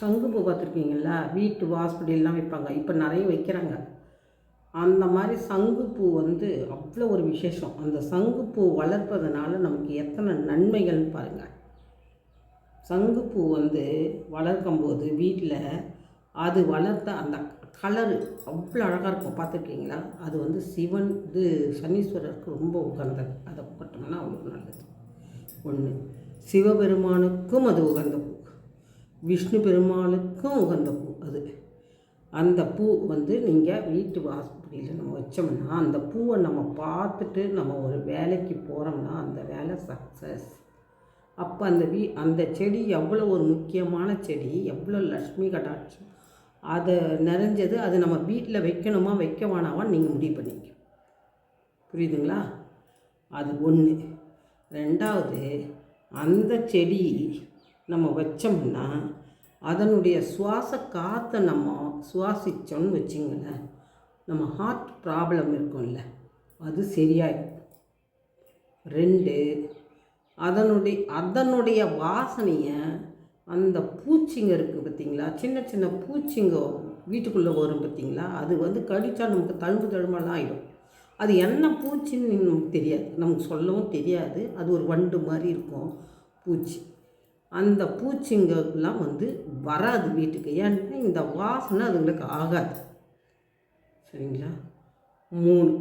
சங்குப்பூ பார்த்துருக்கீங்களா வீட்டு ஹாஸ்பிட்டல்லாம் வைப்பாங்க. இப்போ நிறைய வைக்கிறாங்க. அந்த மாதிரி சங்குப்பூ வந்து அவ்வளோ ஒரு விசேஷம். அந்த சங்குப்பூ வளர்ப்பதனால நமக்கு எத்தனை நன்மைகள்னு பாருங்கள் சங்குப்பூ வந்து வளர்க்கும்போது வீட்டில் அது வளர்த்த அந்த கலரு அவ்வளோ அழகாக இருக்கும். பார்த்துருக்கீங்களா? அது வந்து சிவன் இது சனீஸ்வரருக்கு ரொம்ப உகந்தது. அதை போட்டோம்னா அவ்வளோ நல்லது. ஒன்று சிவபெருமானுக்கும் அது உகந்த பூ. விஷ்ணு பெருமாளுக்கும் உகந்த பூ அது. அந்த பூ வந்து நீங்கள் வீட்டு வாசப்படியில் நம்ம வச்சோம்னா அந்த பூவை நம்ம பார்த்துட்டு நம்ம ஒரு வேலைக்கு போகிறோம்னா அந்த வேலை சக்ஸஸ் அப்போ அந்த வீ அந்த செடி எவ்வளோ ஒரு முக்கியமான செடி எவ்வளோ லக்ஷ்மி கடாட்சம் அதை நிறைஞ்சது அது நம்ம வீட்டில் வைக்கணுமா வைக்க வேணாமான்னு நீங்கள் முடிவு பண்ணிக்க புரியுதுங்களா? அது ஒன்று ரெண்டாவது அந்த செடி நம்ம வச்சோம்னா அதனுடைய சுவாச காற்றை நம்ம சுவாசித்தோன்னு வச்சிங்களேன் நம்ம ஹார்ட் ப்ராப்ளம் இருக்கும்ல அது சரியாயிடும். ரெண்டு அதனுடைய அதனுடைய வாசனையை அந்த பூச்சிங்க இருக்குது பார்த்தீங்களா சின்ன சின்ன பூச்சிங்க வீட்டுக்குள்ளே வரும் பார்த்தீங்களா அது வந்து கடித்தா நமக்கு தழும்பு தழும்பெல்லாம் ஆகிடும் அது என்ன பூச்சின்னு நமக்கு தெரியாது நமக்கு சொல்லவும் தெரியாது அது ஒரு வண்டு மாதிரி இருக்கும் பூச்சி. அந்த பூச்சிங்கெல்லாம் வந்து வராது வீட்டுக்கு. ஏன்னா இந்த வாசனை அதுங்களுக்கு ஆகாது. சரிங்களா? மூணு.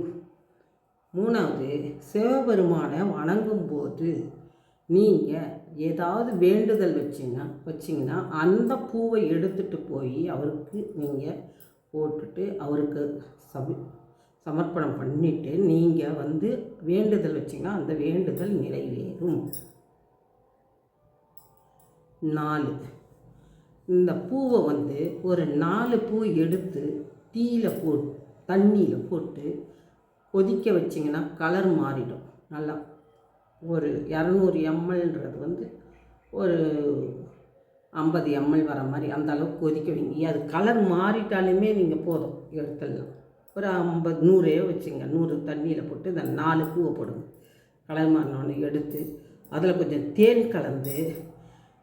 மூணாவது சிவபெருமானை வணங்கும்போது நீங்கள் ஏதாவது வேண்டுதல் வச்சிங்கன்னா வச்சிங்கன்னா அந்த பூவை எடுத்துகிட்டு போய் அவருக்கு நீங்கள் போட்டுட்டு அவருக்கு சம சமர்ப்பணம் பண்ணிவிட்டு நீங்கள் வந்து வேண்டுதல் வச்சிங்கன்னா அந்த வேண்டுதல் நிறைவேறும். நாலு. இந்த பூவை வந்து ஒரு நாலு பூ எடுத்து டீயில் போ தண்ணியில் போட்டு கொதிக்க வச்சிங்கன்னா கலர் மாறிடும். நல்லா ஒரு இரநூறு எம்எல்ன்றது வந்து ஒரு ஐம்பது எம்எல் வர மாதிரி அந்த அளவுக்கு கொதிக்க வைங்க. அது கலர் மாறிட்டாலுமே நீங்கள் போதும் எடுத்துடலாம். ஒரு ஐம்பது நூறே வச்சுங்க. நூறு தண்ணியில் போட்டு இந்த நாலு பூவை போடுங்க. கலர் மாறினோடனே எடுத்து அதில் கொஞ்சம் தேன் கலந்து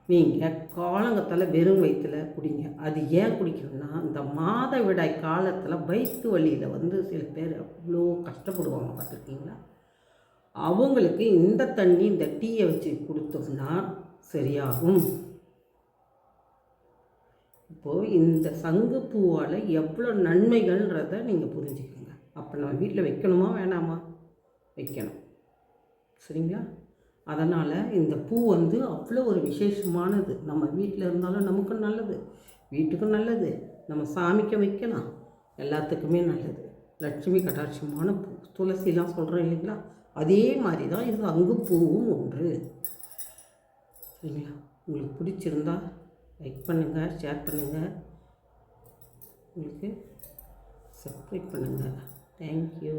நீங்கள் காலங்கத்தில் வெறும் வயிற்றில் குடிங்க. அது ஏன் குடிக்கணும்னா இந்த மாதவிடாய் காலத்தில் வயிற்று வலியில் வந்து சில பேர் அவ்வளோ கஷ்டப்படுவாங்க பார்த்துருக்கீங்களா? அவங்களுக்கு இந்த தண்ணி இந்த டீயை வச்சு கொடுத்தோம்னா சரியாகும். இப்போது இந்த சங்குப்பூவால் எவ்வளோ நன்மைகள்ன்றத நீங்கள் புரிஞ்சுக்கோங்க. அப்போ நம்ம வீட்டில் வைக்கணுமா வேணாமா? வைக்கணும். சரிங்களா? அதனால் இந்த பூ வந்து அவ்வளோ ஒரு விசேஷமானது. நம்ம வீட்டில் இருந்தாலும் நமக்கும் நல்லது. வீட்டுக்கும் நல்லது. நம்ம சாமிக்க வைக்கலாம். எல்லாத்துக்குமே நல்லது. லட்சுமி கட்டாட்சமான பூ. துளசிலாம் சொல்கிறோம் இல்லைங்களா? அதே மாதிரி தான் இது அங்கு பூவும் ஒன்று. சரிங்களா? உங்களுக்கு பிடிச்சிருந்தா லைக் பண்ணுங்கள் ஷேர் பண்ணுங்கள் உங்களுக்கு சப்ஸ்கிரைப் பண்ணுங்கள் தேங்க்யூ.